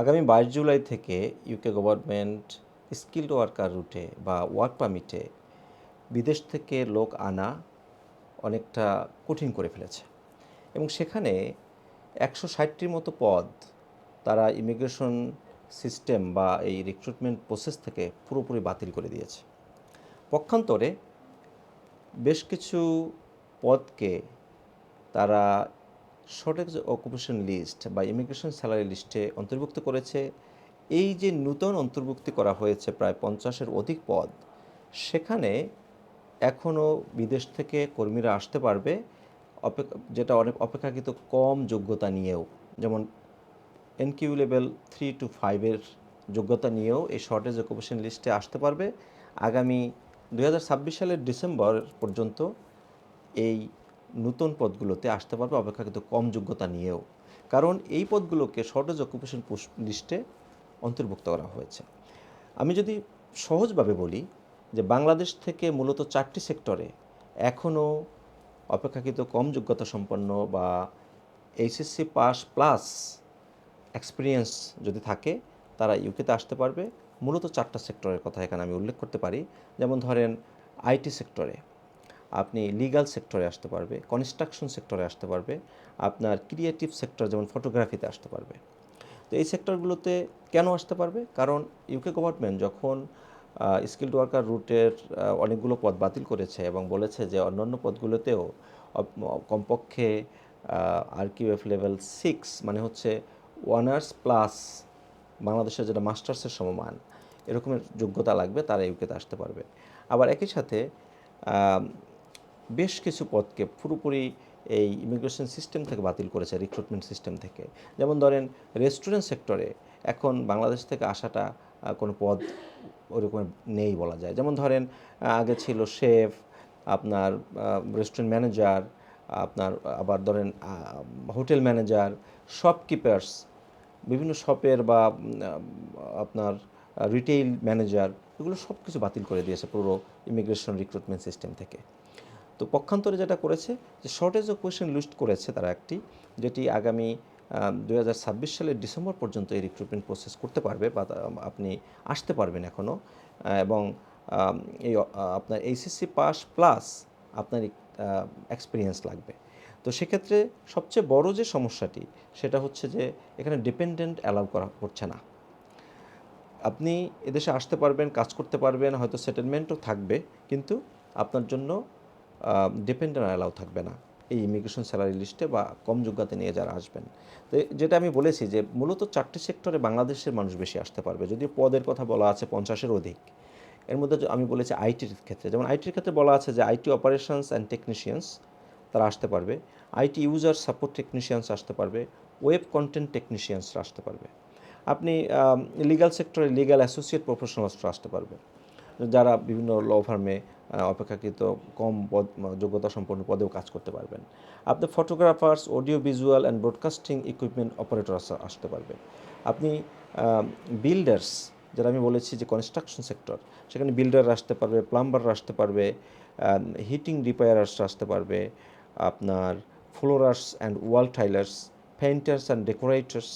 আগামী বাইশ জুলাই থেকে ইউকে গভর্নমেন্ট স্কিল্ড ওয়ার্কার রুটে বা ওয়ার্ক পারমিটে বিদেশ থেকে লোক আনা অনেকটা কঠিন করে ফেলেছে। এবং সেখানে একশো ষাটটির মতো পদ তারা ইমিগ্রেশন সিস্টেম বা এই রিক্রুটমেন্ট প্রসেস থেকে পুরোপুরি বাতিল করে দিয়েছে। পক্ষান্তরে বেশ কিছু পদকে তারা শর্টেজ অকুপেশন লিস্ট বা ইমিগ্রেশন স্যালারি লিস্টে অন্তর্ভুক্ত করেছে। এই যে নূতন অন্তর্ভুক্তি করা হয়েছে প্রায় পঞ্চাশের অধিক পদ, সেখানে এখনও বিদেশ থেকে কর্মীরা আসতে পারবে। যেটা অনেক অপেক্ষাকৃত কম যোগ্যতা নিয়েও, যেমন এনকিউ লেভেল থ্রি টু ফাইভের যোগ্যতা নিয়েও এই শর্টেজ অকুপেশন লিস্টে আসতে পারবে। আগামী দু হাজার ছাব্বিশ সালের ডিসেম্বর পর্যন্ত এই নতুন পদগুলোতে আসতে পারবে, অপেক্ষাকৃত কম যোগ্যতা নিয়েও। কারণ এই পদগুলোকে শর্টেজ অকুপেশন লিস্টে অন্তর্ভুক্ত করা হয়েছে। আমি যদি সহজভাবে বলি যে বাংলাদেশ থেকে মূলত চারটি সেক্টরে এখনও অপেক্ষাকৃত কম যোগ্যতা সম্পন্ন বা এইচএসসি পাস প্লাস এক্সপিরিয়েন্স যদি থাকে, তারা ইউকেতে আসতে পারবে। মূলত চারটা সেক্টরের কথা এখানে আমি উল্লেখ করতে পারি। যেমন ধরেন আইটি সেক্টরে আপনি লিগ্যাল সেক্টরে আসতে পারবে কনস্ট্রাকশন সেক্টরে আসতে পারবে, আপনার ক্রিয়েটিভ সেক্টর যেমন ফটোগ্রাফিতে আসতে পারবে। তো এই সেক্টরগুলোতে কেন আসতে পারবে? কারণ ইউকে গভর্নমেন্ট যখন স্কিল্ড ওয়ার্কার রুটের অনেকগুলো পদ বাতিল করেছে এবং বলেছে যে অন্যান্য পদগুলোতেও কমপক্ষে আর কিউএফ লেভেল সিক্স মানে হচ্ছে ওয়ানার্স প্লাস বাংলাদেশের যেটা মাস্টার্সের সমমান, এরকমের যোগ্যতা লাগবে, তারা ইউকেতে আসতে পারবে। আবার একই সাথে বেশ কিছু পদকে পুরোপুরি এই ইমিগ্রেশন সিস্টেম থেকে বাতিল করেছে রিক্রুটমেন্ট সিস্টেম থেকে। যেমন ধরেন রেস্টুরেন্ট সেক্টরে এখন বাংলাদেশ থেকে আসাটা কোনো পদ ওরকম নেই বলা যায়। যেমন ধরেন আগে ছিল শেফ আপনার রেস্টুরেন্ট ম্যানেজার আপনার আবার ধরেন হোটেল ম্যানেজার শপকিপার্স বিভিন্ন শপের বা আপনার রিটেইল ম্যানেজার এগুলো সব কিছু বাতিল করে দিয়েছে পুরো ইমিগ্রেশন রিক্রুটমেন্ট সিস্টেম থেকে। তো পক্ষান্তরে যেটা করেছে যে শর্টেজ অফ কোয়েশন লিস্ট করেছে তারা একটি, যেটি আগামী দু হাজার ছাব্বিশ সালের ডিসেম্বর পর্যন্ত এই রিক্রুটমেন্ট প্রসেস করতে পারবে বা আপনি আসতে পারবেন এখনও এবং এই আপনার এইচএসসি পাস প্লাস আপনার এক্সপিরিয়েন্স লাগবে। তো সেক্ষেত্রে সবচেয়ে বড় যে সমস্যাটি, সেটা হচ্ছে যে এখানে ডিপেন্ডেন্ট অ্যালাউ করা হচ্ছে না। আপনি এদেশে আসতে পারবেন, কাজ করতে পারবেন, হয়তো সেটেলমেন্টও থাকবে, কিন্তু আপনার জন্য ডিপেন্ডেন্ট অ্যালাউ থাকবে না এই ইমিগ্রেশন স্যালারি লিস্টে বা কম যোগ্যতা নিয়ে যারা আসবেন। তো যেটা আমি বলেছি যে মূলত চারটি সেক্টরে বাংলাদেশের মানুষ বেশি আসতে পারবে। যদিও পদের কথা বলা আছে পঞ্চাশের অধিক। এর মধ্যে আমি বলেছি আইটির ক্ষেত্রে, যেমন আইটির ক্ষেত্রে বলা আছে যে আইটি অপারেশনস অ্যান্ড টেকনিশিয়ানস তারা আসতে পারবে। আইটি ইউজার সাপোর্ট টেকনিশিয়ানস আসতে পারবে। ওয়েব কন্টেন্ট টেকনিশিয়ানসরা আসতে পারবে। আপনি লিগ্যাল সেক্টরে লিগ্যাল অ্যাসোসিয়েট প্রফেশনালসরা আসতে পারবে। যারা বিভিন্ন ল ফার্মে অপেক্ষাকৃত কম পদ যোগ্যতা সম্পন্ন পদেও কাজ করতে পারবেন। আপনি photographers audio visual and broadcasting equipment operator আসতে পারবে আপনি বিল্ডার্স যেটা আমি বলেছি যে কনস্ট্রাকশন সেক্টর সেখানে বিল্ডার আসতে পারবে প্লাম্বার আসতে পারবে হিটিং রিপেয়ারার্স আসতে পারবে, আপনার floorers and wall tilers painters and decorators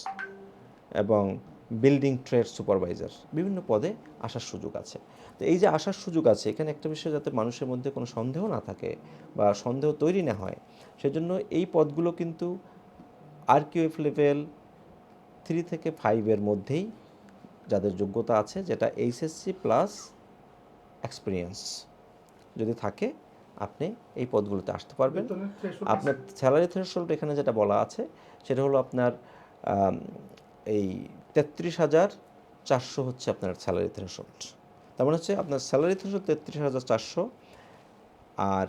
এবং বিল্ডিং ট্রেড সুপারভাইজার বিভিন্ন পদে আসার সুযোগ আছে। তো এই যে আসার সুযোগ আছে এখানে একটা বিষয় যাতে মানুষের মধ্যে কোনো সন্দেহ না থাকে বা সন্দেহ তৈরি না হয় সেজন্য এই পদগুলো কিন্তু আর কিউএফ লেভেল থ্রি থেকে ফাইভের মধ্যেই যাদের যোগ্যতা আছে যেটা এইচএসসি প্লাস এক্সপিরিয়েন্স যদি থাকে আপনি এই পদগুলোতে আসতে পারবেন। আপনার স্যালারি থ্রেশোল্ড এখানে যেটা বলা আছে সেটা হলো আপনার এই তেত্রিশ হাজার চারশো হচ্ছে আপনার স্যালারি থ্রেশোল্ড তার মানে হচ্ছে আপনার স্যালারি থ্রেশোল্ড তেত্রিশ হাজার চারশো আর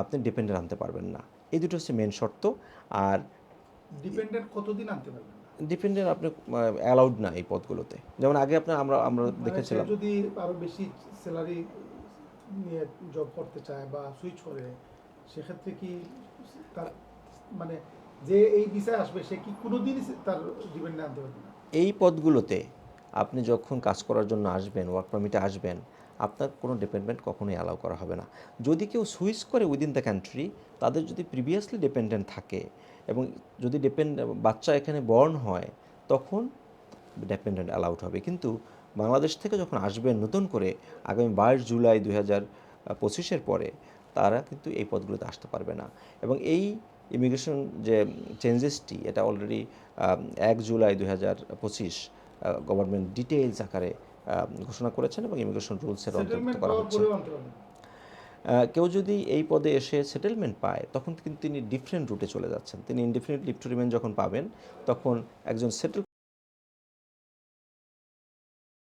আপনি ডিপেন্ডেন্ট আনতে পারবেন না। এই দুটো হচ্ছে মেন শর্ত। আর ডিপেন্ডেন্ট কতদিন আনতে পারবেন ডিপেন্ডেন্ট আপনি অ্যালাউড না এই পদগুলোতে। যেমন আগে আপনার আমরা আমরা মানে দেখেছিলাম। যদি আরও বেশি স্যালারি নিয়ে জব করতে চায় বা সুইচ করে সেক্ষেত্রে কি তার মানে যে এই ভিসায় আসবে সে কি কোনোদিনই তার ডিপেন্ডেন্ট আনতে পারবে না? এই পদগুলোতে আপনি যখন কাজ করার জন্য আসবেন ওয়ার্ক পারমিটে আসবেন, আপনার কোনো ডিপেন্ডেন্ট কখনোই অ্যালাউ করা হবে না। যদি কেউ সুইচ করে উইদিন দ্য কান্ট্রি তাদের যদি প্রিভিয়াসলি ডিপেন্ডেন্ট থাকে এবং যদি ডিপেন্ড বাচ্চা এখানে বর্ন হয়, তখন ডেপেন্ডেন্ট অ্যালাউড হবে। কিন্তু বাংলাদেশ থেকে যখন আসবেন নতুন করে, আগামী বাইশ জুলাই দুই হাজার পঁচিশের পরে, তারা কিন্তু এই পদগুলোতে আসতে পারবে না। এবং এই ইমিগ্রেশন যে চেঞ্জেসটি এটা অলরেডি এক জুলাই দুই হাজার পঁচিশ গভর্নমেন্ট ডিটেইলস আকারে ঘোষণা করেছেন এবং ইমিগ্রেশন রুলসের অন্তর্ভুক্ত করা হচ্ছে। কেউ যদি এই পদে এসে সেটেলমেন্ট পায় তখন কিন্তু তিনি ডিফারেন্ট রুটে চলে যাচ্ছেন। তিনি ইনডিফিনিট লিভ টু রিমেন যখন পাবেন তখন একজন সেটেল